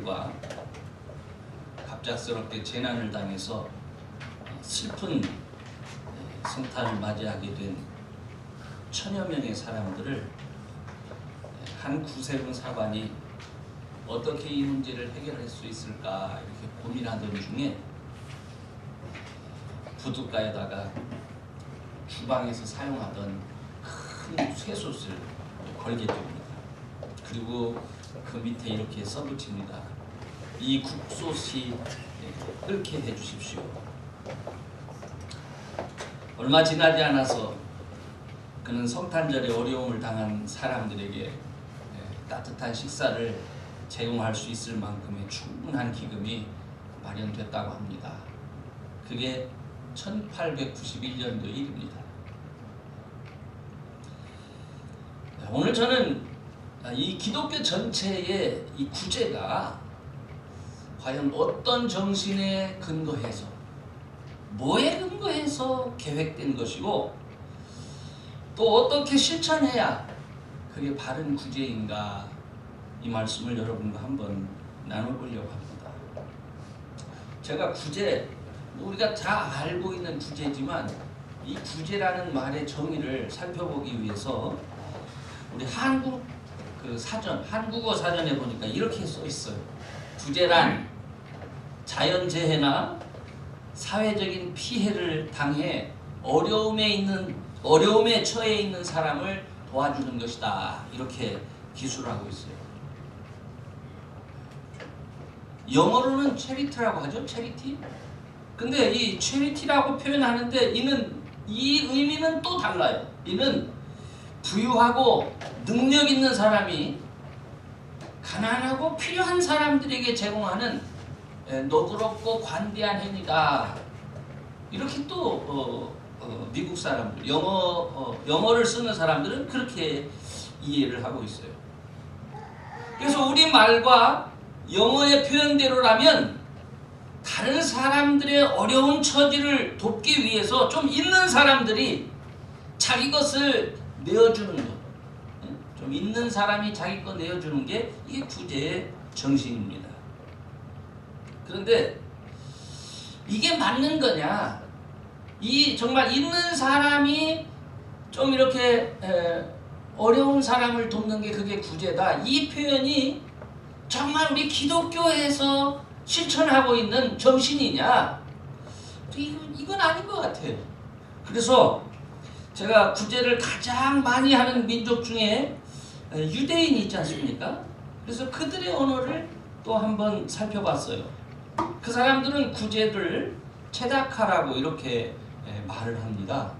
빈민들과 갑작스럽게 재난을 당해서 어, 슬픈 네, 성탄을 맞이하게 된 천여 명의 사람들을 네, 한 구세군 사관이 어떻게 이 문제를 해결할 수 있을까 이렇게 고민하던 중에 부둣가에다가 주방에서 사용하던 큰 쇠솥을 걸게 됩니다. 그리고 그 밑에 이렇게 써붙입니다. 이 네, 끓게 해주십시오. 얼마 지나지 않아서 그는 성탄절에 어려움을 당한 사람들에게 예, 따뜻한 식사를 제공할 수 있을 만큼의 충분한 기금이 마련됐다고 합니다. 그게 1891년도 일입니다. 네, 오늘 저는 이 기독교 전체의 이 구제가 과연 어떤 정신에 근거해서 뭐에 근거해서 계획된 것이고 또 어떻게 실천해야 그게 바른 구제인가 이 말씀을 여러분과 한번 나눠보려고 합니다. 제가 구제 우리가 다 알고 있는 구제지만 이 구제라는 말의 정의를 살펴보기 위해서 우리 한국 그 사전 한국어 사전에 보니까 이렇게 써 있어요. 구제란 자연재해나 사회적인 피해를 당해 어려움에 있는 어려움에 처해 있는 사람을 도와주는 것이다. 이렇게 기술하고 있어요. 영어로는 체리티라고 하죠. 체리티. 근데 이 체리티라고 표현하는데 이는 이 의미는 또 달라요. 이는 부유하고 능력 있는 사람이 가난하고 필요한 사람들에게 제공하는 에, 너그럽고 관대한 행위다. 이렇게 또 어, 어, 미국 사람들 영어 어, 영어를 쓰는 사람들은 그렇게 이해를 하고 있어요. 그래서 우리 말과 영어의 표현대로라면 다른 사람들의 어려운 처지를 돕기 위해서 좀 있는 사람들이 자기 것을 내어주는 것. 좀 있는 사람이 자기 것 내어주는 게 이게 구제의 정신입니다. 그런데 이게 맞는 거냐? 이 정말 있는 사람이 좀 이렇게 에, 어려운 사람을 돕는 게 그게 구제다. 이 표현이 정말 우리 기독교에서 실천하고 있는 정신이냐? 이건 아닌 것 같아요. 그래서 제가 구제를 가장 많이 하는 민족 중에 유대인이 있지 않습니까? 그래서 그들의 언어를 또 한번 살펴봤어요. 그 사람들은 구제를 체다카라고 이렇게 말을 합니다.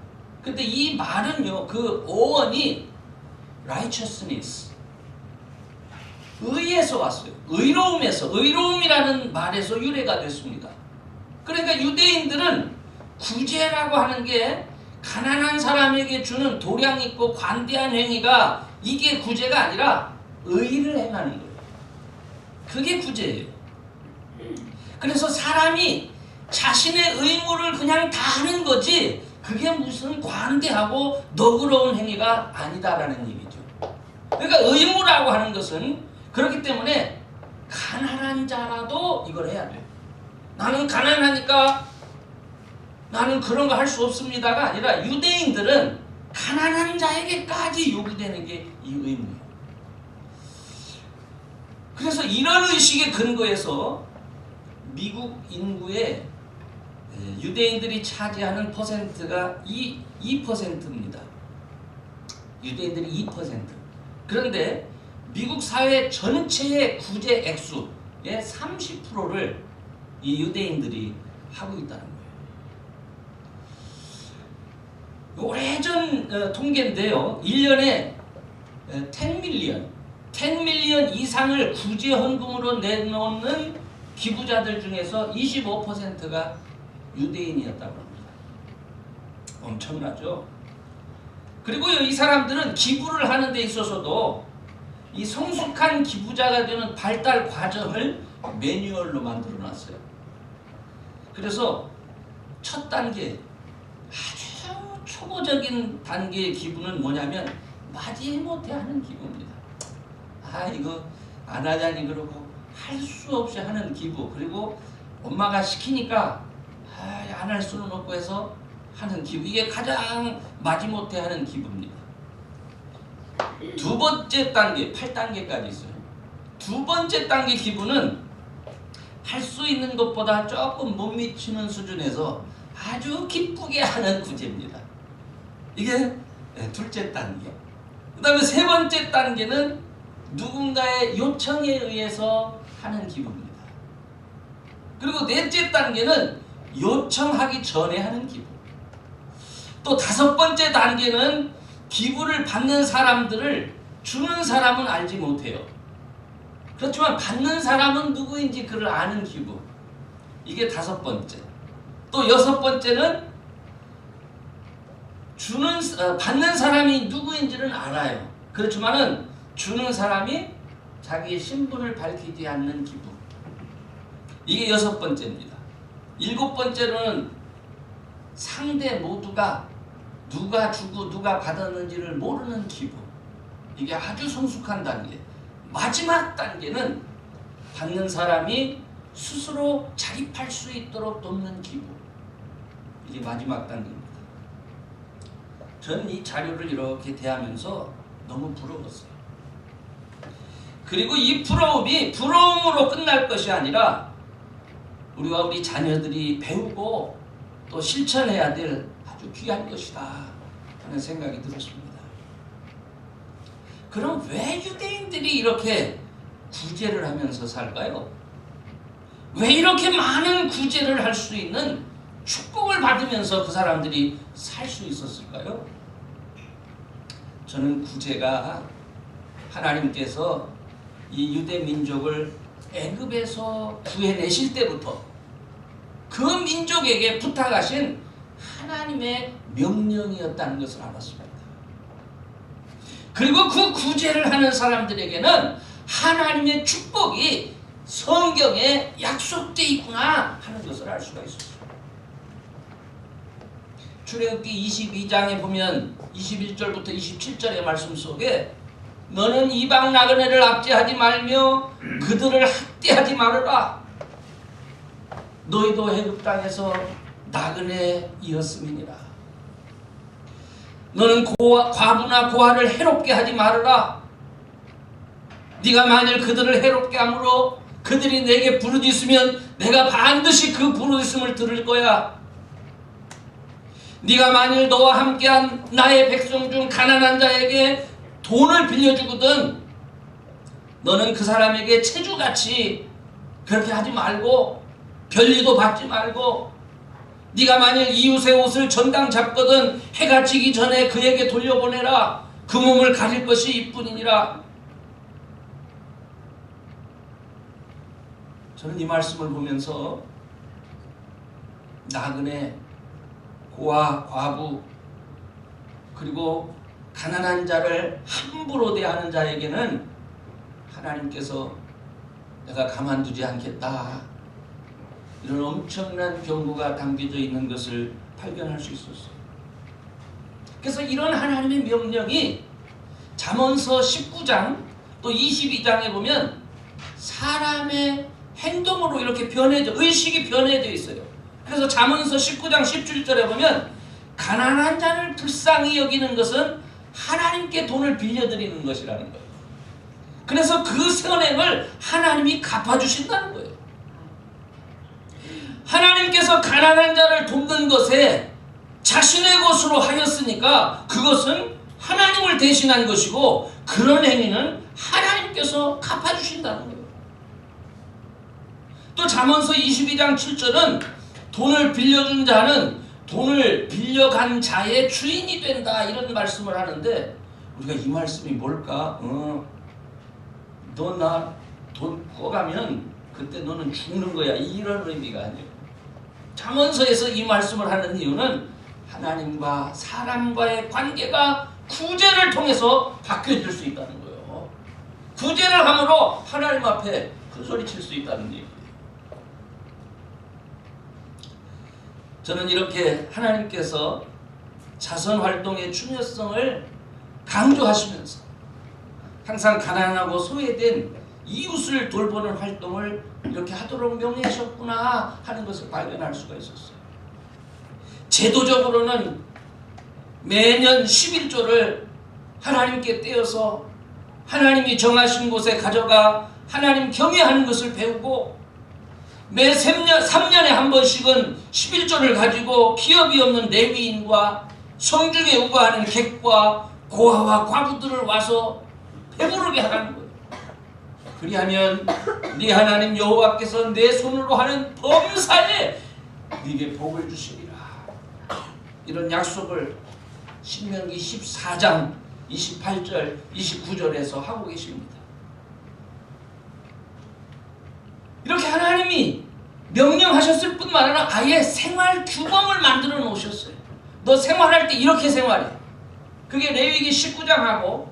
근데 이 말은요, 그 어원이 righteousness, 의에서 왔어요. 의로움에서, 의로움이라는 말에서 유래가 됐습니다. 그러니까 유대인들은 구제라고 하는 게 가난한 사람에게 주는 도량 있고 관대한 행위가 이게 구제가 아니라 의를 행하는 거예요. 그게 구제예요. 그래서 사람이 자신의 의무를 그냥 다 하는 거지 그게 무슨 관대하고 너그러운 행위가 아니다라는 얘기죠. 그러니까 의무라고 하는 것은 그렇기 때문에 가난한 자라도 이걸 해야 돼요. 나는 가난하니까 나는 그런 거 할 수 없습니다가 아니라 유대인들은 가난한 자에게까지 요구되는 게 이 의무예요. 그래서 이런 의식에 근거해서 미국 인구의 유대인들이 차지하는 퍼센트가 2, 2%입니다. 유대인들이 2%. 그런데 미국 사회 전체의 구제 액수의 30%를 이 유대인들이 하고 있다는 거예요. 오래전 어, 통계인데요. 1년에 10밀리언, 10밀리언 이상을 구제 헌금으로 내놓는 기부자들 중에서 25%가 유대인이었다고 합니다. 엄청나죠? 그리고 이 사람들은 기부를 하는 데 있어서도 이 성숙한 기부자가 되는 발달 과정을 매뉴얼로 만들어 놨어요. 그래서 첫 단계 아주 초보적인 단계의 기부는 뭐냐면 마지못해 하는 기부입니다. 아 이거 안 하자니 그러고 할 수 없이 하는 기부 그리고 엄마가 시키니까 아, 안 할 수는 없고 해서 하는 기부 이게 가장 마지못해 하는 기부입니다. 두 번째 단계 8단계까지 있어요. 두 번째 단계 기부는 할 수 있는 것보다 조금 못 미치는 수준에서 아주 기쁘게 하는 구제입니다. 이게 네, 둘째 단계. 그 다음에 세 번째 단계는 누군가의 요청에 의해서 하는 기부입니다. 그리고 넷째 단계는 요청하기 전에 하는 기부. 또 다섯 번째 단계는 기부를 받는 사람들을 주는 사람은 알지 못해요. 그렇지만 받는 사람은 누구인지 그를 아는 기부. 이게 다섯 번째. 또 여섯 번째는 주는 어, 받는 사람이 누구인지는 알아요. 그렇지만은 주는 사람이 자기의 신분을 밝히지 않는 기부. 이게 여섯 번째입니다. 일곱 번째로는 상대 모두가 누가 주고 누가 받았는지를 모르는 기부. 이게 아주 성숙한 단계. 마지막 단계는 받는 사람이 스스로 자립할 수 있도록 돕는 기부. 이게 마지막 단계입니다. 저는 이 자료를 이렇게 대하면서 너무 부러웠어요. 그리고 이 부러움이 부러움으로 끝날 것이 아니라 우리와 우리 자녀들이 배우고 또 실천해야 될 아주 귀한 것이다 하는 생각이 들었습니다. 그럼 왜 유대인들이 이렇게 구제를 하면서 살까요? 왜 이렇게 많은 구제를 할 수 있는 축복을 받으면서 그 사람들이 살 수 있었을까요? 저는 구제가 하나님께서 이 유대 민족을 애굽에서 구해내실 때부터 그 민족에게 부탁하신 하나님의 명령이었다는 것을 알았습니다. 그리고 그 구제를 하는 사람들에게는 하나님의 축복이 성경에 약속되어 있구나 하는 것을 알 수가 있었어요. 출애굽기 22장에 보면 21절부터 27절의 말씀 속에 너는 이방 나그네를 압제하지 말며 그들을 학대하지 말아라. 너희도 애굽 땅에서 나그네이었음이니라. 너는 고아, 과부나 고아를 해롭게 하지 말아라. 네가 만일 그들을 해롭게 함으로 그들이 내게 부르짖으면 내가 반드시 그 부르짖음을 들을 거야. 네가 만일 너와 함께한 나의 백성 중 가난한 자에게 돈을 빌려주거든. 너는 그 사람에게 체주같이 그렇게 하지 말고 별리도 받지 말고 네가 만일 이웃의 옷을 전당 잡거든 해가 지기 전에 그에게 돌려보내라. 그 몸을 가릴 것이 이뿐이니라. 저는 이 말씀을 보면서 나그네 고아 과부 그리고 가난한 자를 함부로 대하는 자에게는 하나님께서 내가 가만두지 않겠다 이런 엄청난 경고가 담겨져 있는 것을 발견할 수 있었어요. 그래서 이런 하나님의 명령이 잠언서 19장 또 22장에 보면 사람의 행동으로 이렇게 변해져 의식이 변해져 있어요. 그래서 잠언서 19장 17절에 보면 가난한 자를 불쌍히 여기는 것은 하나님께 돈을 빌려드리는 것이라는 거예요. 그래서 그 선행을 하나님이 갚아주신다는 거예요. 하나님께서 가난한 자를 돕는 것에 자신의 것으로 하였으니까 그것은 하나님을 대신한 것이고 그런 행위는 하나님께서 갚아주신다는 거예요. 또 잠언서 22장 7절은 돈을 빌려준 자는 돈을 빌려간 자의 주인이 된다 이런 말씀을 하는데 우리가 이 말씀이 뭘까? 어, 너나 돈 꺼가면 그때 너는 죽는 거야 이런 의미가 아니에요. 잠언서에서 이 말씀을 하는 이유는 하나님과 사람과의 관계가 구제를 통해서 바뀌어질 수 있다는 거예요. 구제를 함으로 하나님 앞에 큰 소리 칠 수 있다는 얘기예요. 저는 이렇게 하나님께서 자선 활동의 중요성을 강조하시면서 항상 가난하고 소외된 이웃을 돌보는 활동을 이렇게 하도록 명예하셨구나 하는 것을 발견할 수가 있었어요. 제도적으로는 매년 11조를 하나님께 떼어서 하나님이 정하신 곳에 가져가 하나님 경외하는 것을 배우고 매 3년, 3년에 한 번씩은 11조를 가지고 기업이 없는 레위인과 성중에 우거하는 객과 고아와 과부들을 와서 배부르게 하라는 거예요. 그리하면 네 하나님 여호와께서 내 손으로 하는 범사에 네게 복을 주시리라. 이런 약속을 신명기 14장 28절 29절에서 하고 계십니다. 이렇게 하나님이 명령하셨을 뿐만 아니라 아예 생활 규범을 만들어 놓으셨어요. 너 생활할 때 이렇게 생활해. 그게 레위기 19장하고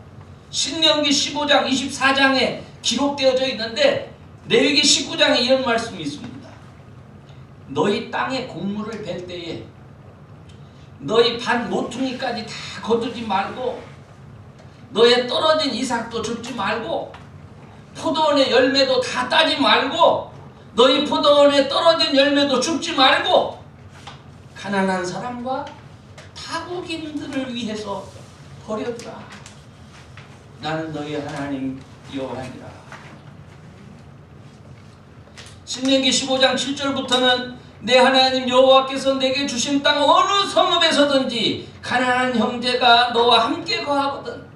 신명기 15장 24장에 기록되어져 있는데 레위기 19장에 이런 말씀이 있습니다. 너희 땅에 곡물을 벨 때에 너희 반 모퉁이까지 다 거두지 말고 너의 떨어진 이삭도 줍지 말고 포도원의 열매도 다 따지 말고 너희 포도원에 떨어진 열매도 줍지 말고 가난한 사람과 타국인들을 위해서 버려두라. 나는 너희 하나님 여호와니라. 신명기 15장 7절부터는 내 하나님 여호와께서 내게 주신 땅 어느 성읍에서든지 가난한 형제가 너와 함께 거하거든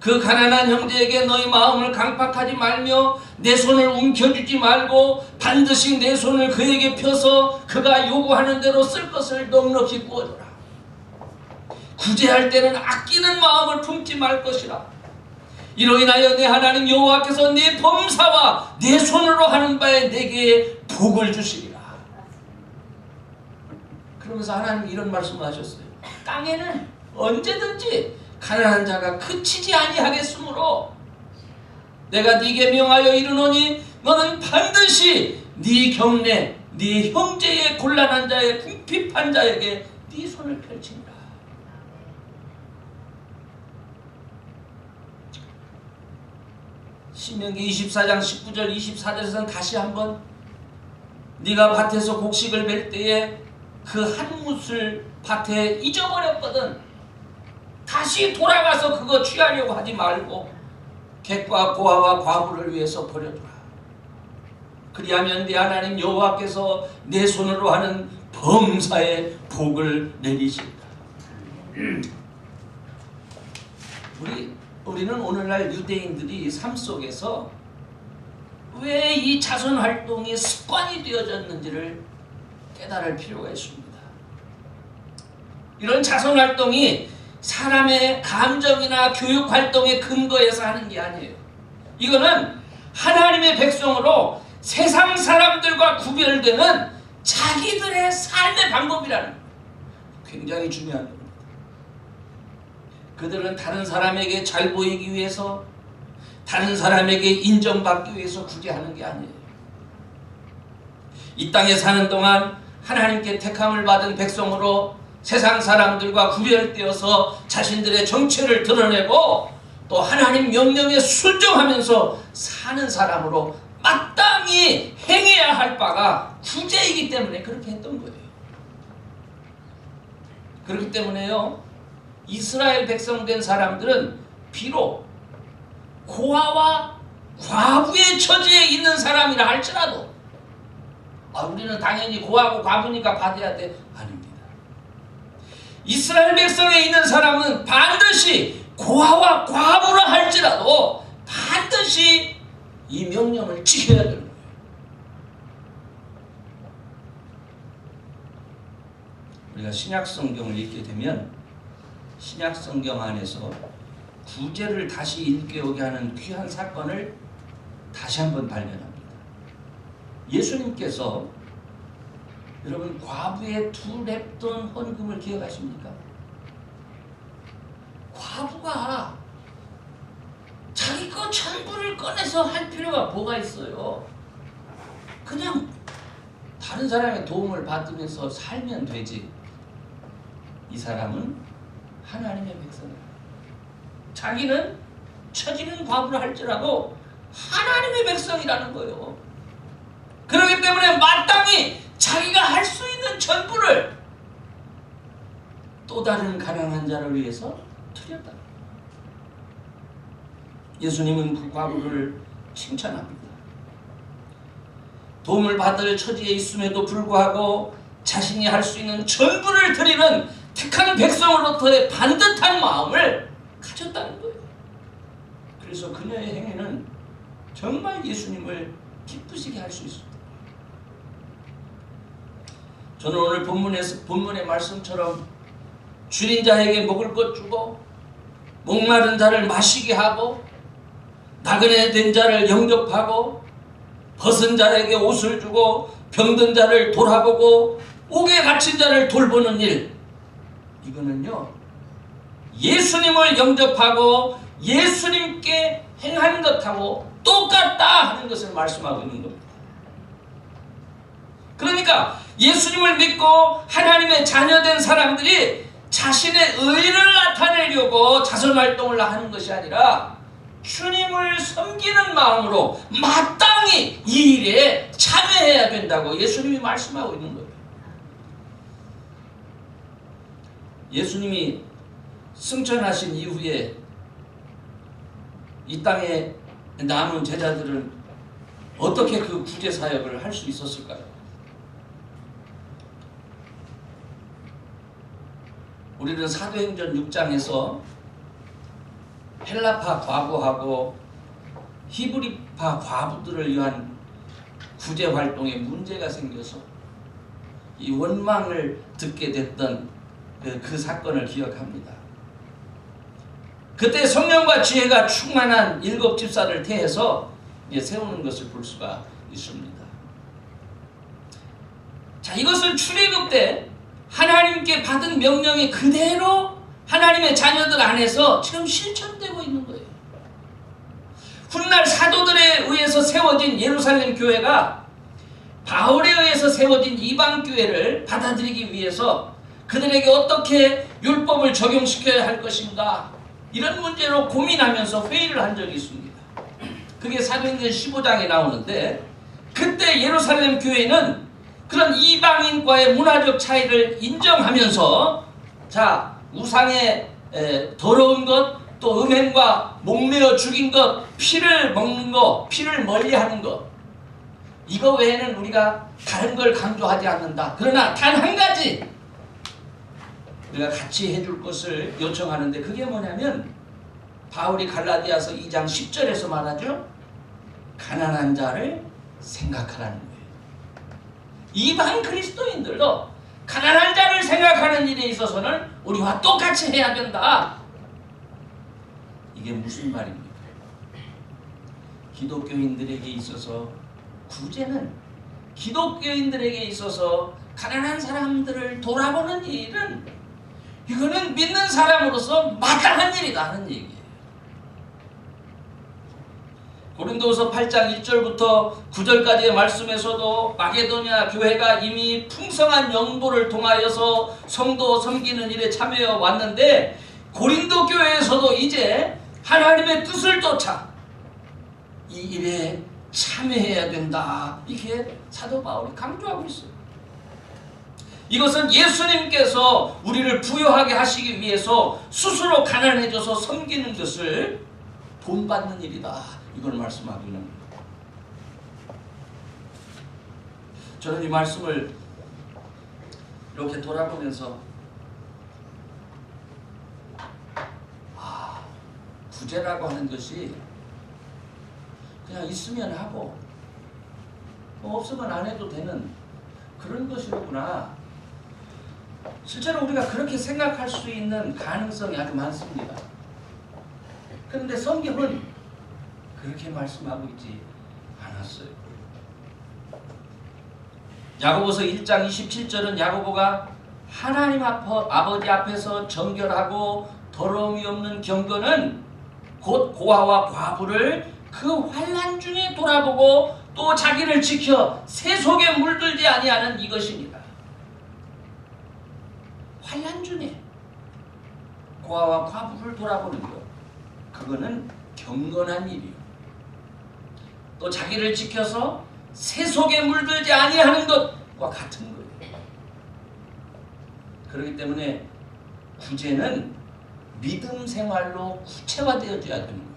그 가난한 형제에게 너희 마음을 강팍하지 말며 내 손을 움켜주지 말고 반드시 내 손을 그에게 펴서 그가 요구하는 대로 쓸 것을 넉넉히 구워줘라. 구제할 때는 아끼는 마음을 품지 말 것이라. 이로 인하여 내 하나님 여호와께서 네 범사와 내 손으로 하는 바에 내게 복을 주시리라. 그러면서 하나님 이런 말씀을 하셨어요. 땅에는 언제든지 가난한 자가 그치지 아니하겠으므로 내가 네게 명하여 이르노니 너는 반드시 네 경내 네 형제의 곤란한 자의 궁핍한 자에게 네 손을 펼친다. 신명기 24장 19절 24절에서는 다시 한번 네가 밭에서 곡식을 벨 때에 그한 묻을 밭에 잊어버렸거든. 다시 돌아가서 그거 취하려고 하지 말고 객과 고아와 과부를 위해서 버려두라. 그리하면 네 하나님 여호와께서 내 손으로 하는 범사에 복을 내리신다. 우리 우리는 오늘날 유대인들이 삶 속에서 왜 이 자선 활동이 습관이 되어졌는지를 깨달을 필요가 있습니다. 이런 자선 활동이 사람의 감정이나 교육 활동의 근거에서 하는 게 아니에요. 이거는 하나님의 백성으로 세상 사람들과 구별되는 자기들의 삶의 방법이라는 거예요. 굉장히 중요한 겁니다. 그들은 다른 사람에게 잘 보이기 위해서 다른 사람에게 인정받기 위해서 굳이 하는 게 아니에요. 이 땅에 사는 동안 하나님께 택함을 받은 백성으로 세상 사람들과 구별되어서 자신들의 정체를 드러내고 또 하나님 명령에 순종하면서 사는 사람으로 마땅히 행해야 할 바가 구제이기 때문에 그렇게 했던 거예요. 그렇기 때문에요. 이스라엘 백성 된 사람들은 비록 고아와 과부의 처지에 있는 사람이라 할지라도 아, 우리는 당연히 고아고 과부니까 받아야 돼. 이스라엘 백성에 있는 사람은 반드시 고아와 과부라 할지라도 반드시 이 명령을 지켜야 되는 거예요. 우리가 신약 성경을 읽게 되면 신약 성경 안에서 구제를 다시 일깨우게 하는 귀한 사건을 다시 한번 발견합니다. 예수님께서 여러분 과부의 두 랩돈 헌금을 기억하십니까? 과부가 자기 거 전부를 꺼내서 할 필요가 뭐가 있어요? 그냥 다른 사람의 도움을 받으면서 살면 되지. 이 사람은 하나님의 백성이야. 자기는 처지는 과부를 할지라도 하나님의 백성이라는 거예요. 그렇기 때문에 마땅히 자기가 할 수 있는 전부를 또 다른 가난한 자를 위해서 드렸다. 예수님은 그 과부를 칭찬합니다. 도움을 받을 처지에 있음에도 불구하고 자신이 할 수 있는 전부를 드리는 택한 백성으로부터의 반듯한 마음을 가졌다는 거예요. 그래서 그녀의 행위는 정말 예수님을 기쁘시게 할 수 있습니다. 저는 오늘 본문에서 본문의 말씀처럼 줄인 자에게 먹을 것 주고 목마른 자를 마시게 하고 나그네 된 자를 영접하고 벗은 자에게 옷을 주고 병든 자를 돌아보고 옥에 갇힌 자를 돌보는 일 이거는요 예수님을 영접하고 예수님께 행하는 것하고 똑같다 하는 것을 말씀하고 있는 겁니다. 그러니까 예수님을 믿고 하나님의 자녀된 사람들이 자신의 의를 나타내려고 자선 활동을 하는 것이 아니라 주님을 섬기는 마음으로 마땅히 이 일에 참여해야 된다고 예수님이 말씀하고 있는 거예요. 예수님이 승천하신 이후에 이 땅에 남은 제자들은 어떻게 그 구제 사역을 할 수 있었을까요? 우리는 사도행전 6장에서 헬라파 과부하고 히브리파 과부들을 위한 구제 활동에 문제가 생겨서 이 원망을 듣게 됐던 그, 그 사건을 기억합니다. 그때 성령과 지혜가 충만한 일곱 집사를 태해서 세우는 것을 볼 수가 있습니다. 자, 이것은 출애굽 때 하나님께 받은 명령이 그대로 하나님의 자녀들 안에서 지금 실천되고 있는 거예요. 훗날 사도들에 의해서 세워진 예루살렘 교회가 바울에 의해서 세워진 이방 교회를 받아들이기 위해서 그들에게 어떻게 율법을 적용시켜야 할 것인가 이런 문제로 고민하면서 회의를 한 적이 있습니다. 그게 사도행전 15장에 나오는데 그때 예루살렘 교회는 그런 이방인과의 문화적 차이를 인정하면서 자 우상의 에, 더러운 것, 또 음행과 목매어 죽인 것, 피를 먹는 것, 피를 멀리하는 것 이거 외에는 우리가 다른 걸 강조하지 않는다. 그러나 단 한 가지 우리가 같이 해줄 것을 요청하는데 그게 뭐냐면 바울이 갈라디아서 2장 10절에서 말하죠. 가난한 자를 생각하라는. 이방 그리스도인들도 가난한 자를 생각하는 일에 있어서는 우리와 똑같이 해야 된다. 이게 무슨 말입니까? 기독교인들에게 있어서 구제는 기독교인들에게 있어서 가난한 사람들을 돌아보는 일은 이거는 믿는 사람으로서 마땅한 일이다 하는 얘기예요. 고린도서 8장 1절부터 9절까지의 말씀에서도 마게도냐 교회가 이미 풍성한 영도를 통하여서 성도 섬기는 일에 참여해 왔는데 고린도 교회에서도 이제 하나님의 뜻을 쫓아 이 일에 참여해야 된다. 이게 사도 바울이 강조하고 있어요. 이것은 예수님께서 우리를 부여하게 하시기 위해서 스스로 가난해져서 섬기는 것을 본받는 일이다. 이걸 겁니다. 저는 이 말씀을 이렇게 돌아보면서 아, 구제라고 하는 것이 그냥 있으면 하고 뭐 없으면 안 해도 되는 그런 것이로구나. 실제로 우리가 그렇게 생각할 수 있는 가능성이 아주 많습니다. 그런데 성경은 그렇게 말씀하고 있지 않았어요. 야고보서 1장 27절은 야고보가 하나님 앞 아버지 앞에서 정결하고 더러움이 없는 경건은 곧 고아와 과부를 그 환란 중에 돌아보고 또 자기를 지켜 세속에 물들지 아니하는 이것입니다. 환란 중에 고아와 과부를 돌아보는 것 그거는 경건한 일이요. 또 자기를 지켜서 세속에 물들지 아니하는 것과 같은 거예요. 그렇기 때문에 구제는 믿음 생활로 구체화되어져야 되는 거예요.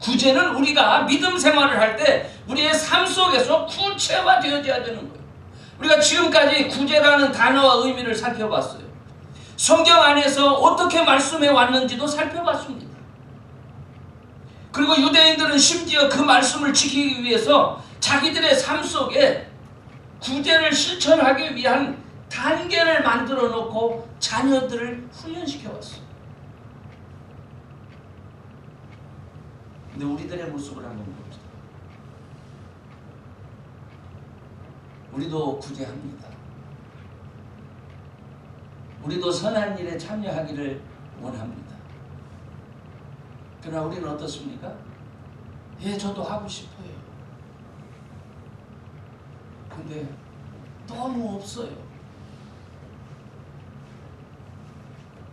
구제는 우리가 믿음 생활을 할 때 우리의 삶 속에서 구체화되어져야 되는 거예요. 우리가 지금까지 구제라는 단어와 의미를 살펴봤어요. 성경 안에서 어떻게 말씀해 왔는지도 살펴봤습니다. 그리고 유대인들은 심지어 그 말씀을 지키기 위해서 자기들의 삶 속에 구제를 실천하기 위한 단계를 만들어 놓고 자녀들을 훈련시켜 왔어요. 근데 우리들의 모습을 한번 봅시다. 우리도 구제합니다. 우리도 선한 일에 참여하기를 원합니다. 그러나 우리는 어떻습니까? 예, 저도 하고 싶어요. 근데 너무 없어요.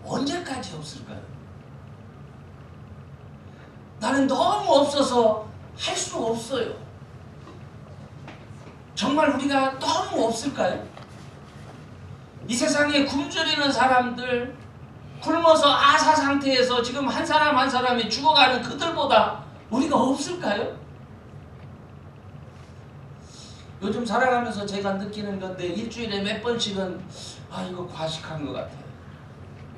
언제까지 없을까요? 나는 너무 없어서 할수 없어요. 정말 우리가 너무 없을까요? 이 세상에 굶주리는 사람들, 굶어서 아사 상태에서 지금 한 사람 한 사람이 죽어가는 그들보다 우리가 없을까요? 요즘 살아가면서 제가 느끼는 건데 일주일에 몇 번씩은 아 이거 과식한 것 같아요.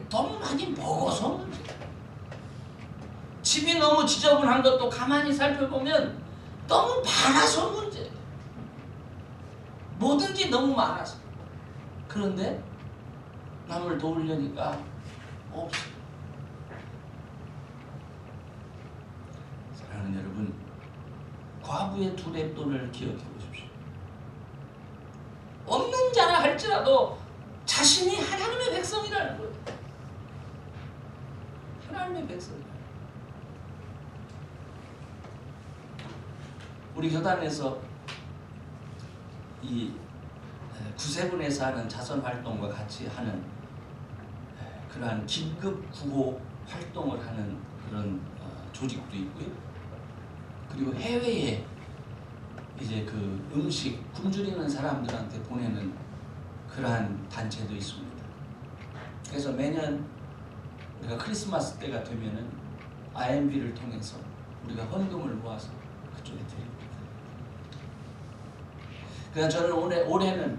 너무 많이 먹어서 문제. 집이 너무 지저분한 것도 가만히 살펴보면 너무 많아서 문제. 뭐든지 너무 많아서. 그런데 남을 도우려니까 없어. 사랑하는 여러분, 과부의 두 랩돈을 기억해 보십시오. 없는 자라 할지라도 자신이 하나님의 백성이라는 거예요. 하나님의 백성. 우리 교단에서 이 구세군에서 하는 자선 활동과 같이 하는 그러한 긴급 구호 활동을 하는 그런 어, 조직도 있고요. 그리고 해외에 이제 그 음식 굶주리는 사람들한테 보내는 그러한 단체도 있습니다. 그래서 매년 우리가 크리스마스 때가 되면은 IMB를 통해서 우리가 헌금을 모아서 그쪽에 드립니다. 그냥 저는 올해 올해는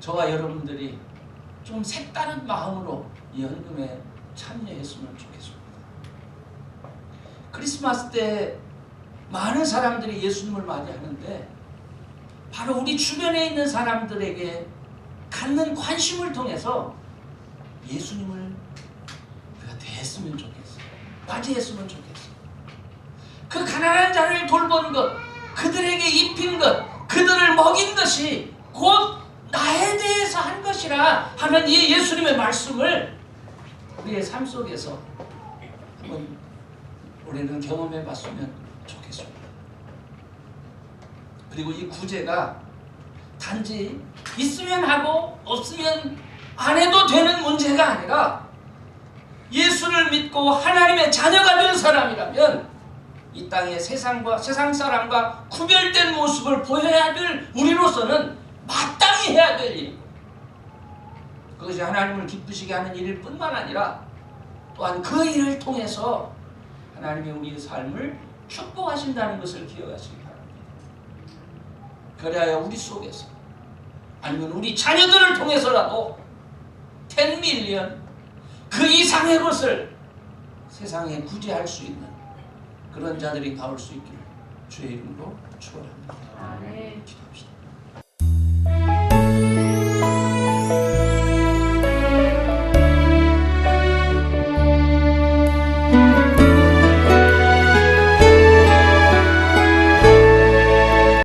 저와 여러분들이 좀 색다른 마음으로 이 헌금에 참여했으면 좋겠습니다. 크리스마스 때 많은 사람들이 예수님을 맞이하는데 바로 우리 주변에 있는 사람들에게 갖는 관심을 통해서 예수님을 우리가 대했으면 좋겠어요. 맞이했으면 좋겠어요. 그 가난한 자를 돌본 것, 그들에게 입힌 것, 그들을 먹인 것이 곧 나에 대해서 한 것이라 하는 이 예수님의 말씀을 우리의 삶 속에서 한번 우리는 경험해 봤으면 좋겠습니다. 그리고 이 구제가 단지 있으면 하고 없으면 안 해도 되는 문제가 아니라 예수를 믿고 하나님의 자녀가 된 사람이라면 이 땅의 세상과 세상 사람과 구별된 모습을 보여야 될 우리로서는 마땅히 해야 될 일. 그것이 하나님을 기쁘시게 하는 일일 뿐만 아니라 또한 그 일을 통해서 하나님이 우리의 삶을 축복하신다는 것을 기억하시기 바랍니다. 그래야 우리 속에서 아니면 우리 자녀들을 통해서라도 10 밀리언 그 이상의 것을 세상에 구제할 수 있는 그런 자들이 나올 수 있기를 주의 이름으로 축원합니다. 아멘. 기도합시다.